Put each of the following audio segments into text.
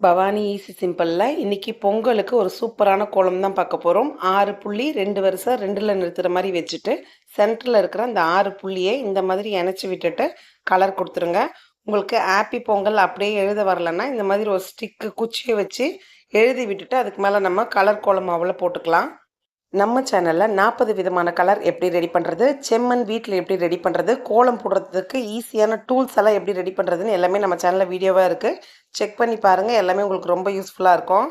Bhavani easy சிம்பிளில் இன்றைக்கி பொங்கலுக்கு ஒரு சூப்பரான கோலம் தான் பார்க்க போகிறோம் ஆறு புள்ளி ரெண்டு வருஷம் ரெண்டில் நிறுத்துகிற மாதிரி வச்சுட்டு சென்டரில் இருக்கிற அந்த ஆறு புள்ளியை இந்த மாதிரி இணைச்சி விட்டுட்டு கலர் கொடுத்துருங்க. உங்களுக்கு ஆப்பி பொங்கல் அப்படியே எழுத வரலன்னா இந்த மாதிரி ஒரு ஸ்டிக்கு குச்சியை வச்சு எழுதி விட்டுட்டு அதுக்கு மேலே நம்ம கலர் கோலம் மாவில் போட்டுக்கலாம். நம்ம சேனலில் நாற்பது விதமான கலர் எப்படி ரெடி பண்ணுறது செம்மண் வீட்டில் எப்படி ரெடி பண்ணுறது கோலம் போடுறதுக்கு ஈஸியான டூல்ஸ் எல்லாம் எப்படி ரெடி பண்ணுறதுன்னு எல்லாமே நம்ம சேனலில் வீடியோவாக இருக்குது செக் பண்ணி பாருங்கள் எல்லாமே உங்களுக்கு ரொம்ப யூஸ்ஃபுல்லாக இருக்கும்.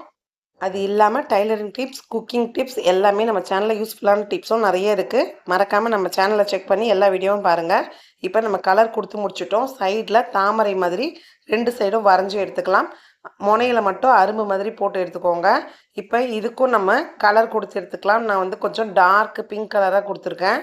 அது இல்லாமல் டைலரிங் டிப்ஸ் குக்கிங் டிப்ஸ் எல்லாமே நம்ம சேனலில் யூஸ்ஃபுல்லான டிப்ஸும் நிறைய இருக்குது மறக்காமல் நம்ம சேனலை செக் பண்ணி எல்லா வீடியோவும் பாருங்கள் இப்போ நம்ம கலர் கொடுத்து முடிச்சிட்டோம். சைடில் தாமரை மாதிரி ரெண்டு சைடும் வரைஞ்சி எடுத்துக்கலாம். முனையில் மட்டும் அரும்பு மாதிரி போட்டு எடுத்துக்கோங்க. இப்போ இதுக்கும் நம்ம கலர் கொடுத்து எடுத்துக்கலாம். நான் வந்து கொஞ்சம் டார்க் பிங்க் கலராக கொடுத்துருக்கேன்.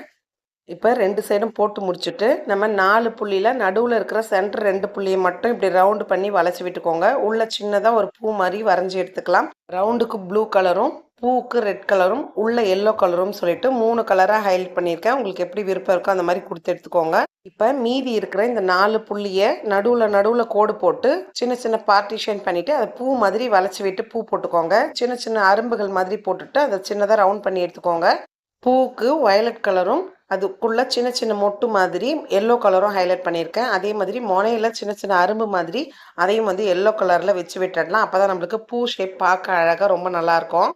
இப்போ ரெண்டு சைடும் போட்டு முடிச்சுட்டு நம்ம நாலு புள்ளியில் நடுவில் இருக்கிற சென்டர் ரெண்டு புள்ளியை மட்டும் இப்படி ரவுண்டு பண்ணி வளைச்சி விட்டுக்கோங்க. உள்ளே சின்னதாக ஒரு பூ மாதிரி வரைஞ்சி எடுத்துக்கலாம். ரவுண்டுக்கு ப்ளூ கலரும் பூவுக்கு ரெட் கலரும் உள்ள எல்லோ கலரும் சொல்லிட்டு மூணு கலராக ஹைலைட் பண்ணியிருக்கேன். உங்களுக்கு எப்படி விருப்பம் இருக்கோ அந்த மாதிரி கொடுத்து எடுத்துக்கோங்க. இப்போ மீதி இருக்கிற இந்த நாலு புள்ளியை நடுவில் நடுவில் கோடு போட்டு சின்ன சின்ன பார்ட்டிஷன் பண்ணிவிட்டு அதை பூ மாதிரி வளைச்சி விட்டு பூ போட்டுக்கோங்க. சின்ன சின்ன அரும்புகள் மாதிரி போட்டுட்டு அதை சின்னதாக ரவுண்ட் பண்ணி எடுத்துக்கோங்க. பூவுக்கு வயலட் கலரும் அதுக்குள்ளே சின்ன சின்ன மொட்டு மாதிரி எல்லோ கலரும் ஹைலைட் பண்ணியிருக்கேன். அதே மாதிரி முனையில் சின்ன சின்ன அரும்பு மாதிரி அதையும் வந்து எல்லோ கலரில் வச்சு விட்டுடலாம். அப்போ தான் நம்மளுக்கு பூ ஷேப் பார்க்க அழகாக ரொம்ப நல்லாயிருக்கும்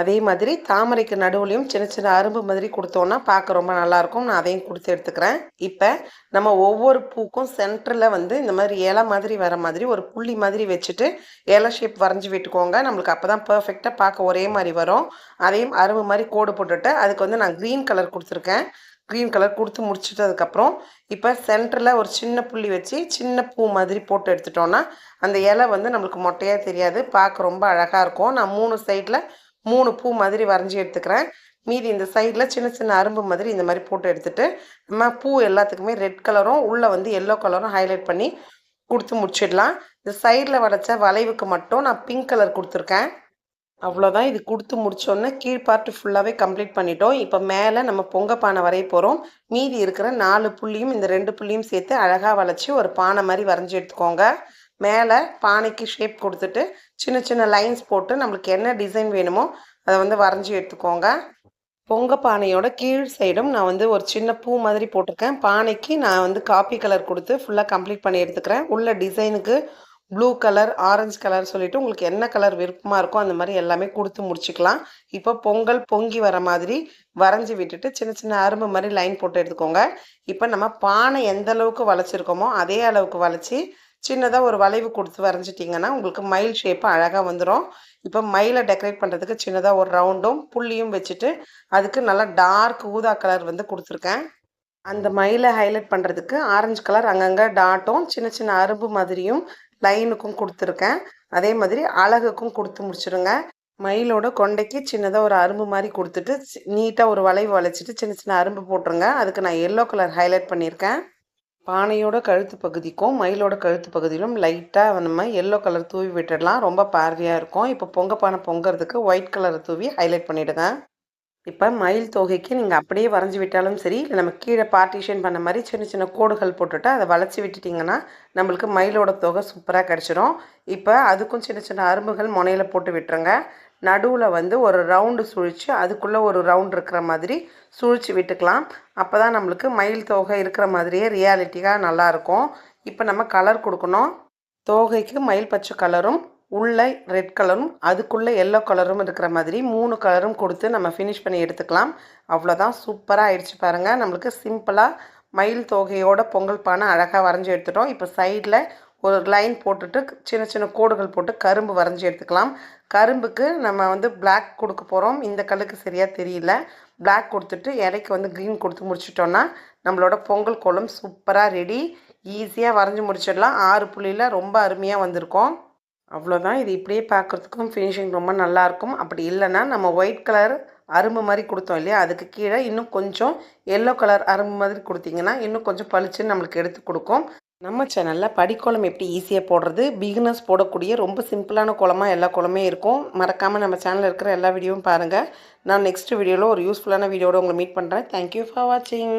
அதே மாதிரி தாமரைக்கு நடுவுலையும் சின்ன சின்ன அரும்பு மாதிரி கொடுத்தோன்னா பார்க்க ரொம்ப நல்லாயிருக்கும். நான் அதையும் கொடுத்து எடுத்துக்கிறேன். இப்போ நம்ம ஒவ்வொரு பூக்கும் சென்டரில் வந்து இந்த மாதிரி இலை மாதிரி வர மாதிரி ஒரு புள்ளி மாதிரி வச்சுட்டு இலை ஷேப் வரைஞ்சி விட்டுக்கோங்க. நம்மளுக்கு அப்போ தான் பர்ஃபெக்டாக பார்க்க ஒரே மாதிரி வரும். அதையும் அரும்பு மாதிரி கோடு போட்டுட்டு அதுக்கு வந்து நான் க்ரீன் கலர் கொடுத்துருக்கேன். க்ரீன் கலர் கொடுத்து முடிச்சிட்டதுக்கப்புறம் இப்போ சென்டரில் ஒரு சின்ன புள்ளி வச்சு சின்ன பூ மாதிரி போட்டு எடுத்துட்டோன்னா அந்த இலை வந்து நம்மளுக்கு மொட்டையாக தெரியாது. பார்க்க ரொம்ப அழகாக இருக்கும். நான் மூணு சைடில் மூணு பூ மாதிரி வரைஞ்சி எடுத்துக்கிறேன். மீதி இந்த சைடில் சின்ன சின்ன அரும்பு மாதிரி இந்த மாதிரி போட்டு எடுத்துகிட்டு நம்ம பூ எல்லாத்துக்குமே ரெட் கலரும் உள்ளே வந்து எல்லோ கலரும் ஹைலைட் பண்ணி கொடுத்து முடிச்சிடலாம். இந்த சைடில் வளைச்ச வளைவுக்கு மட்டும் நான் பிங்க் கலர் கொடுத்துருக்கேன். அவ்வளோதான் இது கொடுத்து முடிச்சோன்னே கீழ் பார்ட்டு ஃபுல்லாகவே கம்ப்ளீட் பண்ணிட்டோம். இப்போ மேலே நம்ம பொங்க பானை வரைய போகிறோம் மீதி இருக்கிற நாலு புள்ளியும் இந்த ரெண்டு புள்ளியும் சேர்த்து அழகாக வளைச்சி ஒரு பானை மாதிரி வரைஞ்சி எடுத்துக்கோங்க. மேலே பானைக்கு ஷேப் கொடுத்துட்டு சின்ன சின்ன லைன்ஸ் போட்டு நம்மளுக்கு என்ன டிசைன் வேணுமோ அதை வந்து வரைஞ்சி எடுத்துக்கோங்க. பொங்க பானையோட கீழ் சைடும் நான் வந்து ஒரு சின்ன பூ மாதிரி போட்டிருக்கேன். பானைக்கு நான் வந்து காப்பி கலர் கொடுத்து ஃபுல்லாக கம்ப்ளீட் பண்ணி எடுத்துக்கிறேன். உள்ள டிசைனுக்கு ப்ளூ கலர் ஆரஞ்சு கலர் சொல்லிவிட்டு உங்களுக்கு என்ன கலர் விருப்பமாக இருக்கோ அந்த மாதிரி எல்லாமே கொடுத்து முடிச்சுக்கலாம். இப்போ பொங்கல் பொங்கி வர மாதிரி வரைஞ்சி விட்டுட்டு சின்ன சின்ன அரும்பு மாதிரி லைன் போட்டு எடுத்துக்கோங்க. இப்போ நம்ம பானை எந்த அளவுக்கு வளைச்சிருக்கோமோ அதே அளவுக்கு வளைச்சி சின்னதாக ஒரு வளைவு கொடுத்து வரைஞ்சிட்டிங்கன்னா உங்களுக்கு மயில் ஷேப்பு அழகாக வந்துடும் இப்போ மயிலை டெக்கரேட் பண்ணுறதுக்கு சின்னதாக ஒரு ரவுண்டும் புள்ளியும் வச்சுட்டு அதுக்கு நல்லா டார்க் ஊதா கலர் வந்து கொடுத்துருக்கேன். அந்த மயிலை ஹைலைட் பண்ணுறதுக்கு ஆரஞ்சு கலர் அங்கங்கே டாட்டும் சின்ன சின்ன அரும்பு மாதிரியும் லைனுக்கும் கொடுத்துருக்கேன். அதே மாதிரி அழகுக்கும் கொடுத்து முடிச்சிடுங்க மயிலோட கொண்டைக்கு சின்னதாக ஒரு அரும்பு மாதிரி கொடுத்துட்டு நீட்டாக ஒரு வளைவு வளைச்சிட்டு சின்ன சின்ன அரும்பு போட்டுருங்க. அதுக்கு நான் எல்லோ கலர் ஹைலைட் பண்ணியிருக்கேன். பானையோட கழுத்து பகுதிக்கும் மயிலோட கழுத்து பகுதியிலும் லைட்டாக நம்ம எல்லோ கலர் தூவி விட்டுடலாம். ரொம்ப பார்வையாக இருக்கும். இப்போ பொங்க பானை பொங்கிறதுக்கு ஒயிட் கலரை தூவி ஹைலைட் பண்ணிவிடுங்க இப்போ மயில் தொகைக்கு நீங்கள் அப்படியே வரைஞ்சி விட்டாலும் சரி இல்லை நம்ம கீழே பார்ட்டிஷன் பண்ண மாதிரி சின்ன சின்ன கோடுகள் போட்டுட்டு அதை வளைச்சி விட்டுட்டிங்கன்னா நம்மளுக்கு மயிலோட தொகை சூப்பராக கிடச்சிரும். இப்போ அதுக்கும் சின்ன சின்ன அரும்புகள் முனையில் போட்டு விட்டுருங்க. நடுவில் வந்து ஒரு ரவுண்டு சுழித்து அதுக்குள்ளே ஒரு ரவுண்ட் இருக்கிற மாதிரி சுழித்து விட்டுக்கலாம். அப்போ தான் நம்மளுக்கு மயில் தோகை இருக்கிற மாதிரியே ரியாலிட்டியாக நல்லாயிருக்கும். இப்போ நம்ம கலர் கொடுக்கணும். தோகைக்கு மயில் பச்சை கலரும் உள்ளே ரெட் கலரும் அதுக்குள்ளே எல்லோ கலரும் இருக்கிற மாதிரி மூணு கலரும் கொடுத்து நம்ம ஃபினிஷ் பண்ணி எடுத்துக்கலாம். அவ்வளோதான் சூப்பராக ஆயிடுச்சு பாருங்கள் நம்மளுக்கு சிம்பிளாக மயில் தோகையோட பொங்கல் பானை அழகாக வரைஞ்சி எடுத்துட்டோம். இப்போ சைடில் ஒரு லைன் போட்டுட்டு சின்ன சின்ன கோடுகள் போட்டு கரும்பு வரைஞ்சி எடுத்துக்கலாம். கரும்புக்கு நம்ம வந்து பிளாக் கொடுக்க போகிறோம் இந்த கல்லுக்கு சரியாக தெரியல. பிளாக் கொடுத்துட்டு இடைக்கு வந்து க்ரீன் கொடுத்து முடிச்சிட்டோன்னா நம்மளோட பொங்கல் கோலம் சூப்பராக ரெடி ஈஸியாக வரைஞ்சி முடிச்சிடலாம். ஆறு புள்ளியில் ரொம்ப அருமையாக வந்திருக்கோம். அவ்வளோதான் இது இப்படியே பார்க்குறதுக்கும் ஃபினிஷிங் ரொம்ப நல்லாயிருக்கும் அப்படி இல்லைன்னா நம்ம ஒயிட் கலர் அரும்பு மாதிரி கொடுத்தோம் இல்லையா? அதுக்கு கீழே இன்னும் கொஞ்சம் எல்லோ கலர் அரும்பு மாதிரி கொடுத்தீங்கன்னா இன்னும் கொஞ்சம் பளிச்சுன்னு நம்மளுக்கு எடுத்து கொடுக்கும். நம்ம சேனலில் படிக்குளம் எப்படி ஈஸியாக போடுறது? பிகினர்ஸ் போடக்கூடிய ரொம்ப சிம்பிளான குளமாக எல்லா குளமே இருக்கும். மறக்காமல் நம்ம சேனலில் இருக்கிற எல்லா வீடியோவும் பாருங்கள் நான் நெக்ஸ்ட் வீடியோவில் ஒரு யூஸ்ஃபுல்லான வீடியோட உங்களை மீட் பண்ணுறேன் தேங்க்யூ ஃபார் வாட்சிங்